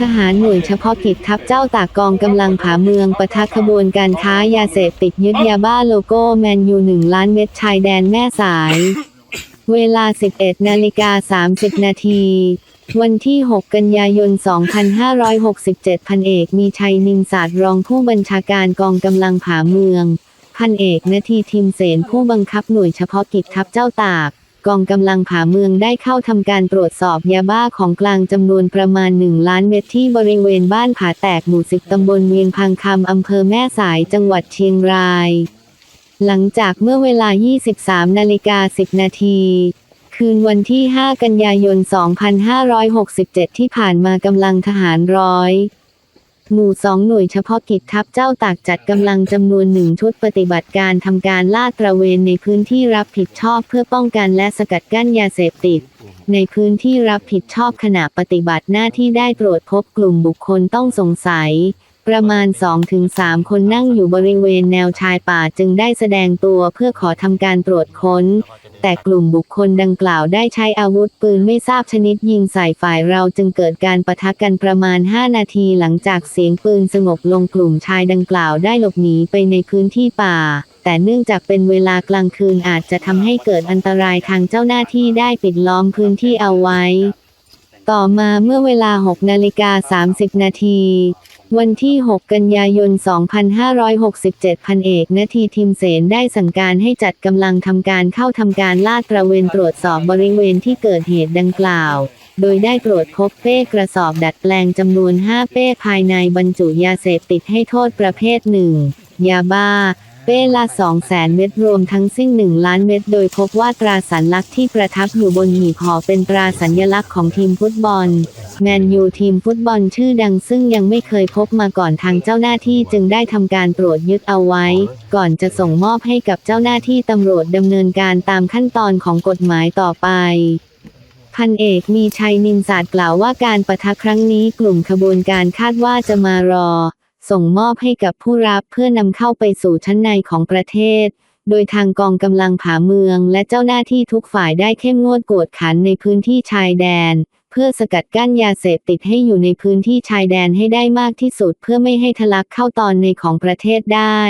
ทหารหน่วยเฉพาะกิจทัพเจ้าตากกองกำลังผาเมืองปะทะขบวนการค้ายาเสพติดยึดยาบ้าโลโก้แมนยูหนึ่งล้านเม็ดชายแดนแม่สาย เวลา 11 นาฬิกา 30 นาที วันที่ 6 กันยายน 2567 พันเอกมีชัยนินศาสตร์รองผู้บัญชาการกองกำลังผาเมือง พันเอกนาทีทิมเสนผู้บังคับหน่วยเฉพาะกิจทัพเจ้าตาก กองกำลังผาเมืองได้เข้าทำการตรวจสอบยาบ้าของกลางจำนวนประมาณ 1 ล้านเม็ดที่บริเวณบ้านผาแตกหมู่สิบตำบลเวียงพังคำอำเภอแม่สายจังหวัดเชียงราย หลังจากเมื่อเวลา 23 นาฬิกา 10 นาทีคืนวันที่ 5 กันยายน 2567 ที่ผ่านมากำลังทหารร้อย หมู่สองหน่วยเฉพาะกิจทัพเจ้าตากจัดกำลังจำนวนหนึ่งชุดปฏิบัติการทำการลาดตระเวนในพื้นที่รับผิดชอบเพื่อป้องกันและสกัดกั้นยาเสพติด ในพื้นที่รับผิดชอบขณะปฏิบัติหน้าที่ได้ตรวจพบกลุ่มบุคคลต้องสงสัย ประมาณ 2-3 คนนั่งอยู่บริเวณแนวชายป่าจึงได้แสดงตัวเพื่อขอทำการตรวจค้น แต่กลุ่มบุคคลดังกล่าวได้ใช้อาวุธปืนไม่ทราบชนิดยิงใส่ฝ่ายเราจึงเกิดการปะทะกันประมาณ 5 นาทีหลังจากเสียงปืนสงบลงกลุ่มชายดังกล่าวได้หลบหนีไปในพื้นที่ป่า แต่เนื่องจากเป็นเวลากลางคืนอาจจะทำให้เกิดอันตรายทางเจ้าหน้าที่ได้ปิดล้อมพื้นที่เอาไว้ ต่อมาเมื่อเวลา 6 นาฬิกา 30 นาที วันที่ 6 กันยายน 2567 พันเอกนาทีทิมเสนได้สั่งการให้จัดกำลังทำการเข้าทำการลาดตระเวนตรวจสอบบริเวณที่เกิดเหตุดังกล่าว โดยได้ตรวจพบเป้กระสอบดัดแปลงจำนวน 5 เป้ภายในบรรจุยาเสพติดให้โทษประเภทหนึ่ง ยาบ้า เป้ละ2แสนเม็ดรวมทั้งสิ้น 1 ล้านเม็ดโดยพบว่าตราสัญลักษณ์ที่ประทับอยู่บนหีบห่อเป็นตราสัญลักษณ์ของทีมฟุตบอล แมนยูทีมฟุตบอลชื่อดังซึ่งยังไม่เคยพบมาก่อนทางเจ้าหน้าที่จึงได้ทำการตรวจยึดเอาไว้ ก่อนจะส่งมอบให้กับเจ้าหน้าที่ตำรวจดำเนินการตามขั้นตอนของกฎหมายต่อไปพันเอกมีชัยนินศาสตร์กล่าวว่าการประทะครั้งนี้กลุ่มขบวนการคาดว่าจะมารอ ส่งมอบให้กับผู้รับเพื่อนำเข้าไปสู่ชั้นในของประเทศ โดยทางกองกำลังผาเมืองและเจ้าหน้าที่ทุกฝ่ายได้เข้มงวดกวดขันในพื้นที่ชายแดน เพื่อสกัดกั้นยาเสพติดให้อยู่ในพื้นที่ชายแดนให้ได้มากที่สุดเพื่อไม่ให้ทะลักเข้าตอนในของประเทศได้